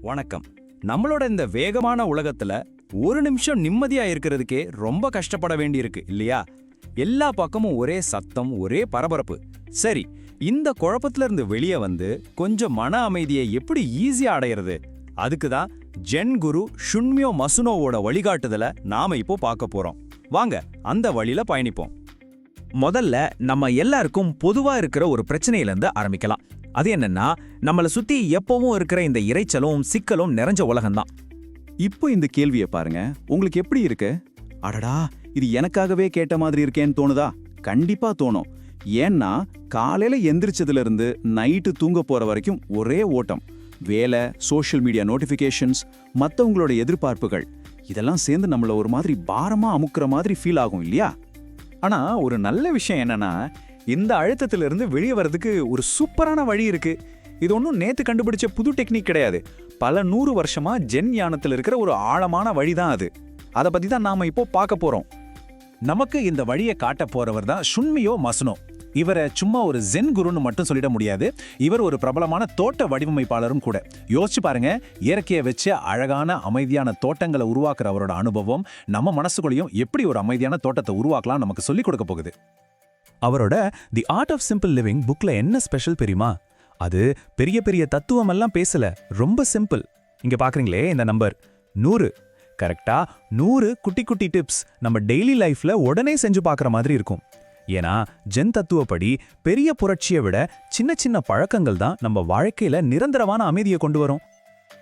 வணக்கம். நம்மளோட இந்த வேகமான உலகத்துல ஒரு நிமிஷம் நிம்மதியா இருக்கிறதுக்கே ரொம்ப கஷ்டப்பட வேண்டியிருக்கு இல்லையா? எல்லா பக்கமும் ஒரே சத்தம் ஒரே பரபரப்பு. சரி இந்த குழப்பத்துல இருந்து வெளியே வந்து கொஞ்சம் மன அமைதியை எப்படி ஈஸியா அடையிறது? அதுக்கு தான் ஜென் குரு ஷுன்மியோ மசுனோவோட வழிகாட்டுதலை நாம இப்போ பார்க்க போறோம். வாங்க அந்த வழியில பயணிப்போம். முதல்ல நம்ம எல்லாருக்கும் பொதுவா இருக்கிற ஒரு பிரச்சனையில இருந்து ஆரம்பிக்கலாம். அது என்னன்னா நம்மளை சுத்தி எப்பவும் இருக்கிற இந்த இரைச்சலும் சிக்கலும் நிறைஞ்ச உலகம்தான். இப்போ இந்த கேள்வியை பாருங்க. உங்களுக்கு எப்படி இருக்கு? அடடா இது எனக்காகவே கேட்ட மாதிரி இருக்கேன்னு தோணுதா? கண்டிப்பா தோணும். ஏன்னா காலையில எந்திரிச்சதுல இருந்து நைட்டு தூங்க போற வரைக்கும் ஒரே ஓட்டம். வேலை சோஷியல் மீடியா நோட்டிஃபிகேஷன்ஸ் மற்றவங்களோட எதிர்பார்ப்புகள். இதெல்லாம் சேர்ந்து நம்மள ஒரு மாதிரி பாரமா அமுக்குற மாதிரி ஃபீல் ஆகும் இல்லையா? ஆனா ஒரு நல்ல விஷயம் என்னன்னா இந்த அழுத்தத்திலிருந்து வெளியே வர்றதுக்கு ஒரு சூப்பரான வழி இருக்கு. இது ஒன்றும் நேற்று கண்டுபிடிச்ச புது டெக்னிக் கிடையாது. பல நூறு வருஷமா ஜென் ஞானத்தில் இருக்கிற ஒரு ஆழமான வழி தான் அது. அதை பற்றி தான் நாம் இப்போ பார்க்க போகிறோம் நமக்கு இந்த வழியை காட்ட போறவர் தான் ஷுன்மியோ மசுனோ இவரை சும்மா ஒரு ஜென் குருன்னு மட்டும் சொல்லிட முடியாது. இவர் ஒரு பிரபலமான தோட்ட வடிவமைப்பாளரும் கூட. யோசிச்சு பாருங்க இயற்கையை வச்சு அழகான அமைதியான தோட்டங்களை உருவாக்குற அவரோட அனுபவம் நம்ம மனசுக்குள்ளேயும் எப்படி ஒரு அமைதியான தோட்டத்தை உருவாக்கலாம் நமக்கு சொல்லிக் கொடுக்க போகுது. அவரோட the art of simple living புக்ல என்ன ஸ்பெஷல் தெரியுமா? அது பெரிய பெரிய தத்துவம் எல்லாம் பேசல. ரொம்ப சிம்பிள் இங்க பாக்குறீங்களே இந்த நம்பர் நூறு. கரெக்டா நூறு குட்டி குட்டி டிப்ஸ் நம்ம டெய்லி லைஃப்ல உடனே செஞ்சு பார்க்குற மாதிரி இருக்கும். ஏன்னா ஜென் தத்துவப்படி பெரிய புரட்சியை விட சின்ன சின்ன பழக்கங்கள் தான் நம்ம வாழ்க்கையில நிரந்தரமான அமைதியை கொண்டு வரும்.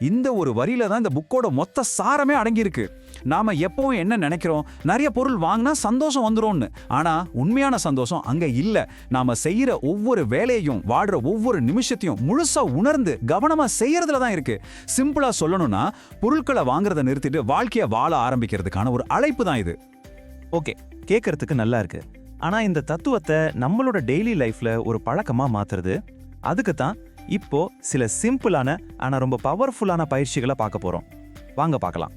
இந்த ஒரு வரியில தான் இந்த புக்கோட மொத்த சாரமே அடங்கியிருக்கு. நாம எப்பவும் என்ன நினைக்கிறோம்? நிறைய பொருள் வாங்கினா சந்தோஷம் வந்துரும்னு. ஆனா உண்மையான சந்தோஷம் அங்க இல்ல. நாம செய்யற ஒவ்வொரு வேலையையும் வாடுற ஒவ்வொரு நிமிஷத்தையும் முழுசா உணர்ந்து கவனமா செய்யறதுல தான் இருக்கு. சிம்பிளா சொல்லணும்னா பொருட்களை வாங்குறத நிறுத்திட்டு வாழ்க்கைய வாழ ஆரம்பிக்கிறதுக்கான ஒரு அழைப்பு தான் இது. ஓகே. கேட்கறதுக்கு நல்லா இருக்கு. ஆனா இந்த தத்துவத்தை நம்மளோட டெய்லி லைஃப்ல ஒரு பழக்கமா மாத்துறது அதுக்கு தான் இப்போ சில சிம்பிளான ஆனால் ரொம்ப பவர்ஃபுல்லான பயிற்சிகளை பார்க்க போகிறோம் வாங்க பார்க்கலாம்.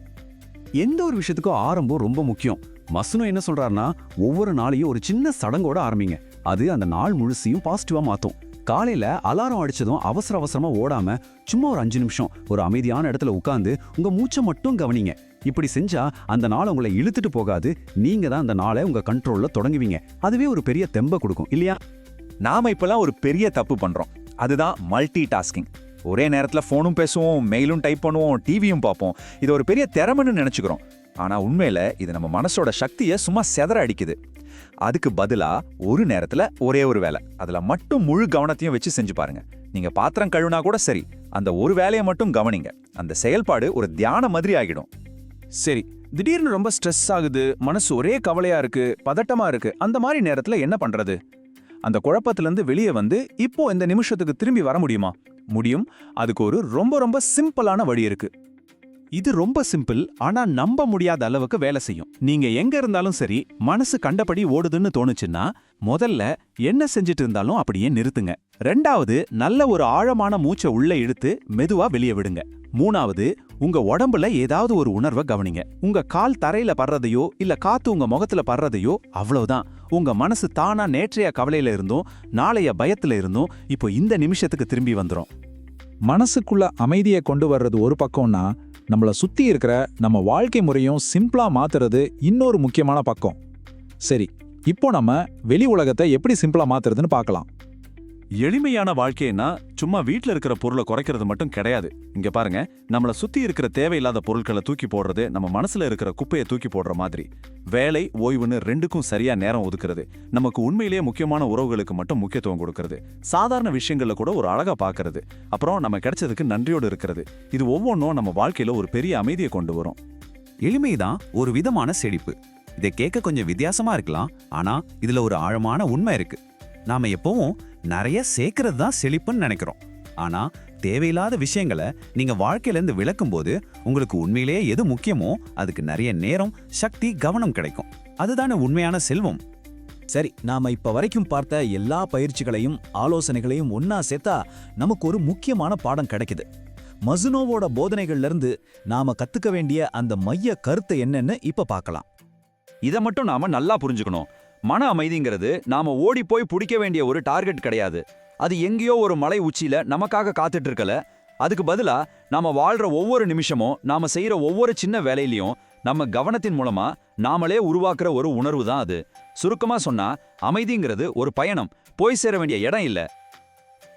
எந்த ஒரு விஷயத்துக்கும் ஆரம்பம் ரொம்ப முக்கியம். மசுனு என்ன சொல்கிறாருன்னா ஒவ்வொரு நாளையும் ஒரு சின்ன சடங்கோட ஆரம்பிங்க. அது அந்த நாள் முழுசையும் பாசிட்டிவாக மாற்றும் காலையில் அலாரம் அடிச்சதும் அவசர அவசரமாக ஓடாமல் சும்மா ஒரு அஞ்சு நிமிஷம் ஒரு அமைதியான இடத்துல உட்காந்து உங்கள் மூச்சை மட்டும் கவனிங்க. இப்படி செஞ்சால் அந்த நாள் உங்களை இழுத்துட்டு போகாது. நீங்கள் தான் அந்த நாளை உங்கள் கண்ட்ரோலில் தொடங்குவீங்க. அதுவே ஒரு பெரிய தெம்ப கொடுக்கும் இல்லையா? நாம் இப்பெல்லாம் ஒரு பெரிய தப்பு பண்ணுறோம் அதுதான் மல்டி டாஸ்கிங் ஒரே நேரத்தில் ஃபோனும் பேசுவோம் மெயிலும் டைப் பண்ணுவோம் டிவியும் பார்ப்போம். இது ஒரு பெரிய திறமைன்னு நினச்சிக்கிறோம். ஆனால் உண்மையில் இது நம்ம மனசோட சக்தியை சும்மா செதற அடிக்குது. அதுக்கு பதிலாக ஒரு நேரத்தில் ஒரே ஒரு வேலை. அதில் மட்டும் முழு கவனத்தையும் வச்சு செஞ்சு பாருங்கள் நீங்கள் பாத்திரம் கழுவுனா கூட சரி அந்த ஒரு வேலையை மட்டும் கவனிங்க. அந்த செயல்பாடு ஒரு தியான மாதிரி ஆகிடும். சரி திடீர்னு ரொம்ப ஸ்ட்ரெஸ் ஆகுது மனசு ஒரே கவலையாக இருக்குது பதட்டமாக இருக்குது அந்த மாதிரி நேரத்தில் என்ன பண்ணுறது அந்த குழப்பத்திலிருந்து வெளியே வந்து இப்போ இந்த நிமிஷத்துக்கு திரும்பி வர முடியுமா? முடியும். அதுக்கு ஒரு ரொம்ப ரொம்ப சிம்பிளான வழி இருக்கு. இது ரொம்ப சிம்பிள் ஆனா நம்ப முடியாத அளவுக்கு வேலை செய்யும். நீங்க எங்க இருந்தாலும் சரி மனசு கண்டபடி ஓடுதுன்னு தோணுச்சுன்னா முதல்ல என்ன செஞ்சுட்டு இருந்தாலும் அப்படியே நிறுத்துங்க. ரெண்டாவது நல்ல ஒரு ஆழமான மூச்சை உள்ள இழுத்து மெதுவா வெளியே விடுங்க. மூணாவது உங்க உடம்புல ஏதாவது ஒரு உணர்வை கவனிங்க. உங்க கால் தரையில படுறதையோ இல்ல காத்து உங்க முகத்துல படுறதையோ அவ்வளவுதான். உங்க மனசு தானா நேற்றைய கவலையில இருந்தும் நாளைய பயத்துல இருந்தும் இப்போ இந்த நிமிஷத்துக்கு திரும்பி வந்துடும் மனசுக்குள்ள அமைதியை கொண்டு வர்றது ஒரு பக்கம்னா நம்மளை சுத்தி இருக்கிற நம்ம வாழ்க்கை முறையும் சிம்பிளா மாத்துறது இன்னொரு முக்கியமான பக்கம். சரி இப்போ நம்ம வெளி உலகத்தை எப்படி சிம்பிளா மாத்துறதுன்னு பார்க்கலாம். எளிமையான வாழ்க்கைன்னா சும்மா வீட்டில் இருக்கிற பொருளை குறைக்கிறது மட்டும் கிடையாது. இங்க பாருங்க நம்மள சுத்தி இருக்கிற தேவையில்லாத பொருட்களை தூக்கி போடுறது நம்ம மனசுல இருக்கிற குப்பையை தூக்கி போடுற மாதிரி. வேலை ஓய்வுன்னு ரெண்டுக்கும் சரியா நேரம் ஒதுக்குறது நமக்கு உண்மையிலேயே முக்கியமான உறவுகளுக்கு மட்டும் முக்கியத்துவம் கொடுக்கறது. சாதாரண விஷயங்கள்ல கூட ஒரு அழகா பார்க்கறது அப்புறம் நம்ம கிடைச்சதுக்கு நன்றியோடு இருக்கிறது. இது ஒவ்வொன்றும் நம்ம வாழ்க்கையில ஒரு பெரிய அமைதியை கொண்டு வரும். எளிமைதான் ஒரு விதமான செழிப்பு. இதை கேட்க கொஞ்சம் வித்தியாசமா இருக்கலாம் ஆனா இதுல ஒரு ஆழமான உண்மை இருக்கு. நாம எப்பவும் நிறைய சேர்க்கறது தான் செழிப்புன்னு நினைக்கிறோம். ஆனா தேவையில்லாத விஷயங்களை நீங்க வாழ்க்கையில இருந்து விளக்கும்போது உங்களுக்கு உண்மையிலேயே எது முக்கியமோ அதுக்கு நிறைய நேரம் சக்தி கவனம் கிடைக்கும். அதுதானே உண்மையான செல்வம். சரி நாம இப்ப வரைக்கும் பார்த்த எல்லா பயிற்சிகளையும் ஆலோசனைகளையும் ஒன்னா சேர்த்தா நமக்கு ஒரு முக்கியமான பாடம் கிடைக்குது. மசுனோவோட போதனைகள்ல இருந்து நாம கத்துக்க வேண்டிய அந்த மைய கருத்து என்னன்னு இப்ப பார்க்கலாம். இதை மட்டும் நாம நல்லா புரிஞ்சுக்கணும். மன அமைதிங்கிறது நாம ஓடி போய் பிடிக்க வேண்டிய ஒரு டார்கெட் கிடையாது. அது எங்கேயோ ஒரு மலை உச்சியில நமக்காக காத்துட்டு இருக்கல அதுக்கு பதிலா நாம வாழ்ற ஒவ்வொரு நிமிஷமும் நாம செய்யற ஒவ்வொரு சின்ன வேலையிலயும் நம்ம கவனத்தின் மூலமா நாமளே உருவாக்குற ஒரு உணர்வு தான் அது. சுருக்கமா சொன்னா அமைதிங்கிறது ஒரு பயணம். போய் சேர வேண்டிய இடம் இல்ல.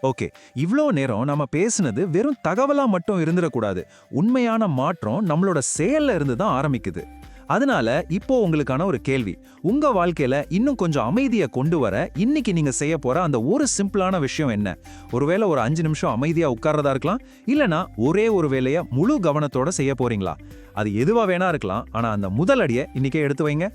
ஓகே. இவ்ளோ நேரம் நம்ம பேசுனது வெறும் தகவலா மட்டும் இருந்துடக்கூடாது. உண்மையான மாற்றம் நம்மளோட செயல்ல இருந்து தான் ஆரம்பிக்குது. அதனால இப்போ உங்களுக்கான ஒரு கேள்வி. உங்க வாழ்க்கையில இன்னும் கொஞ்சம் அமைதியை கொண்டு வர இன்னைக்கு நீங்க செய்ய போற அந்த ஒரு சிம்பிளான விஷயம் என்ன? ஒருவேளை ஒரு அஞ்சு நிமிஷம் அமைதியா உட்கார்றதா இருக்கலாம் இல்லனா ஒரே ஒரு வேலையை முழு கவனத்தோட செய்ய போறீங்களா? அது எதுவா வேணா இருக்கலாம் ஆனா அந்த முதல் அடியை இன்னைக்கே எடுத்து வைங்க.